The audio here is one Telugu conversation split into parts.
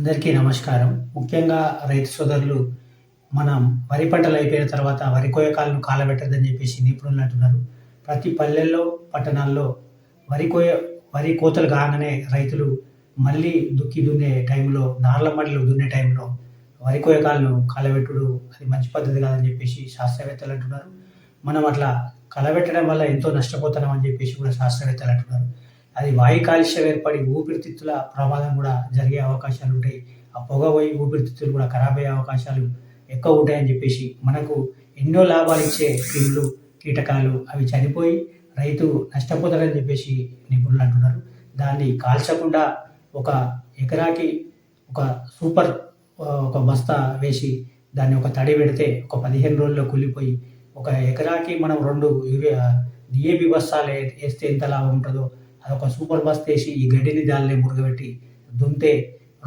అందరికీ నమస్కారం. ముఖ్యంగా రైతు సోదరులు మనం వరి పంటలు అయిపోయిన తర్వాత వరి కోయకాలను కాలబెట్టదని చెప్పేసి నిపుణులు అంటున్నారు. ప్రతి పల్లెల్లో పట్టణాల్లో వరి కోయ వరి కోతలు కాగానే రైతులు మళ్ళీ దుక్కి దున్నే టైంలో నార్ల మడిలు దున్నే టైంలో వరి కోయకాలను కాలబెట్టుడు అది మంచి పద్ధతి కాదని చెప్పేసి శాస్త్రవేత్తలు అంటున్నారు. మనం అట్లా కలబెట్టడం వల్ల ఎంతో నష్టపోతున్నాం అని చెప్పేసి కూడా శాస్త్రవేత్తలు అంటున్నారు. అది వాయు కాలుష్యం ఏర్పడి ఊపిరితిత్తుల ప్రమాదం కూడా జరిగే అవకాశాలు ఉంటాయి. ఆ పొగ పోయి ఊపిరితిత్తులు కూడా ఖరాబ్ అయ్యే అవకాశాలు ఎక్కువ ఉంటాయని చెప్పేసి మనకు ఎన్నో లాభాలు ఇచ్చే క్రిములు కీటకాలు అవి చనిపోయి రైతు నష్టపోతారని చెప్పేసి నిపుణులు అంటున్నారు. దాన్ని కాల్చకుండా ఒక ఎకరాకి ఒక సూపర్ ఒక బస్తా వేసి దాన్ని ఒక తడి పెడితే ఒక పదిహేను రోజుల్లో కూలిపోయి ఒక ఎకరాకి మనం రెండు యూరియా డిఏపి బస్తాలు వేస్తే ఎంత లాభం ఉంటుందో అదొక సూపర్ బస్ వేసి ఈ గడ్డిని దానిని మురగబెట్టి దుంతే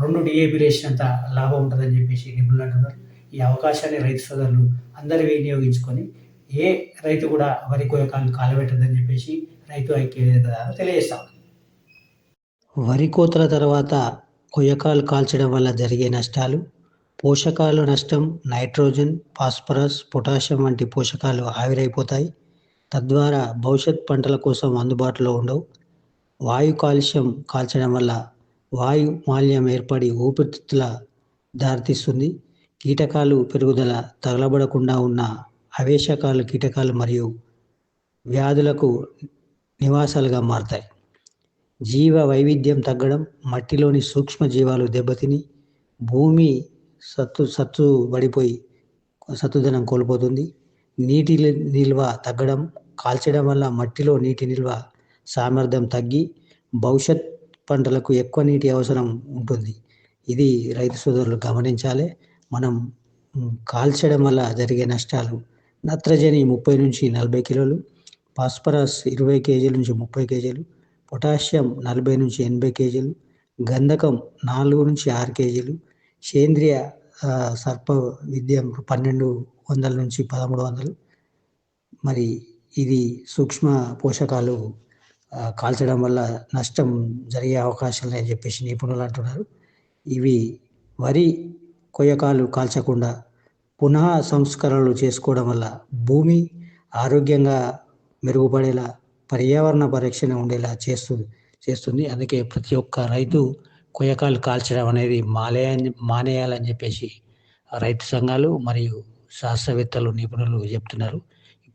రెండు డిఏపీలు వేసినంత లాభం ఉంటుందని చెప్పేసి నిపుణులు అంటున్నారు. ఈ అవకాశాన్ని రైతు సోదరులు అందరూ వినియోగించుకొని ఏ రైతు కూడా వరి కోయకాలను కాలబెట్టదని చెప్పేసి రైతు ఐక్య తెలియజేస్తాం వరి కోతల తర్వాత కొయ్యకాలు కాల్చడం వల్ల జరిగే నష్టాలు పోషకాలు నష్టం నైట్రోజన్ ఫాస్ఫరస్ పొటాషియం వంటి పోషకాలు ఆవిరైపోతాయి. తద్వారా భవిష్యత్ పంటల కోసం అందుబాటులో ఉండవు. వాయు కాలుష్యం కాల్చడం వల్ల వాయు మాల్యం ఏర్పడి ఊపిరితిత్తుల దారితీస్తుంది. కీటకాలు పెరుగుదల తగలబడకుండా ఉన్న అవేశకాలు కీటకాలు మరియు వ్యాధులకు నివాసాలుగా మారతాయి. జీవ వైవిధ్యం తగ్గడం మట్టిలోని సూక్ష్మ జీవాలు దెబ్బతిని భూమి సత్తు సత్తు పడిపోయి సత్తుదనం కోల్పోతుంది. నీటి నిల్వ తగ్గడం కాల్చడం వల్ల మట్టిలో నీటి నిల్వ సామర్థ్యం తగ్గి భవిష్యత్ పంటలకు ఎక్కువ నీటి అవసరం ఉంటుంది. ఇది రైతు సోదరులు గమనించాలి. మనం కాల్చడం వల్ల జరిగే నష్టాలు నత్రజని ముప్పై నుంచి నలభై కిలోలు ఫాస్ఫరస్ ఇరవై కేజీల నుంచి ముప్పై కేజీలు పొటాషియం నలభై నుంచి ఎనభై కేజీలు గంధకం నాలుగు నుంచి ఆరు కేజీలు సేంద్రియ సర్ప విద్యం పన్నెండు వందల నుంచి పదమూడు వందలు. మరి ఇది సూక్ష్మ పోషకాలు కాల్చడం వల్ల నష్టం జరిగే అవకాశాలు అని చెప్పేసి నిపుణులు అంటున్నారు. ఇవి వరి కొయ్యకాలు కాల్చకుండా పునః సంస్కరణలు చేసుకోవడం వల్ల భూమి ఆరోగ్యంగా మెరుగుపడేలా పర్యావరణ పరిరక్షణ ఉండేలా చేస్తుంది చేస్తుంది. అందుకే ప్రతి ఒక్క రైతు కొయ్యకాలు కాల్చడం అనేది మాలే మానేయాలని చెప్పేసి రైతు సంఘాలు మరియు శాస్త్రవేత్తలు నిపుణులు చెప్తున్నారు.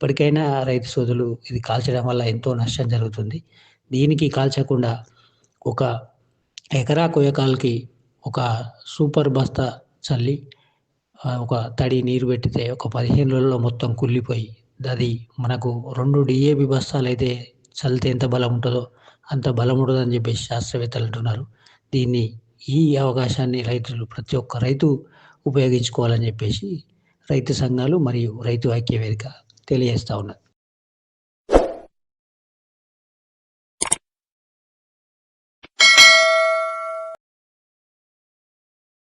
ఇప్పటికైనా రైతు సోదరులు ఇది కాల్చడం వల్ల ఎంతో నష్టం జరుగుతుంది. దీనికి కాల్చకుండా ఒక ఎకరా కొయ్యకాలకి ఒక సూపర్ బస్తా చల్లి ఒక తడి నీరు పెట్టితే ఒక పదిహేను రోజుల్లో మొత్తం కుళ్ళిపోయి అది మనకు రెండు డిఏబి బస్తాలు అయితే చల్లితే ఎంత బలం ఉంటుందో అంత బలం ఉంటుందని చెప్పేసి శాస్త్రవేత్తలు అంటున్నారు. దీన్ని ఈ అవకాశాన్ని రైతులు ప్రతి ఒక్క రైతు ఉపయోగించుకోవాలని చెప్పేసి రైతు సంఘాలు మరియు రైతు ఐక్యవేదిక తెలియజేస్తా ఉన్నారు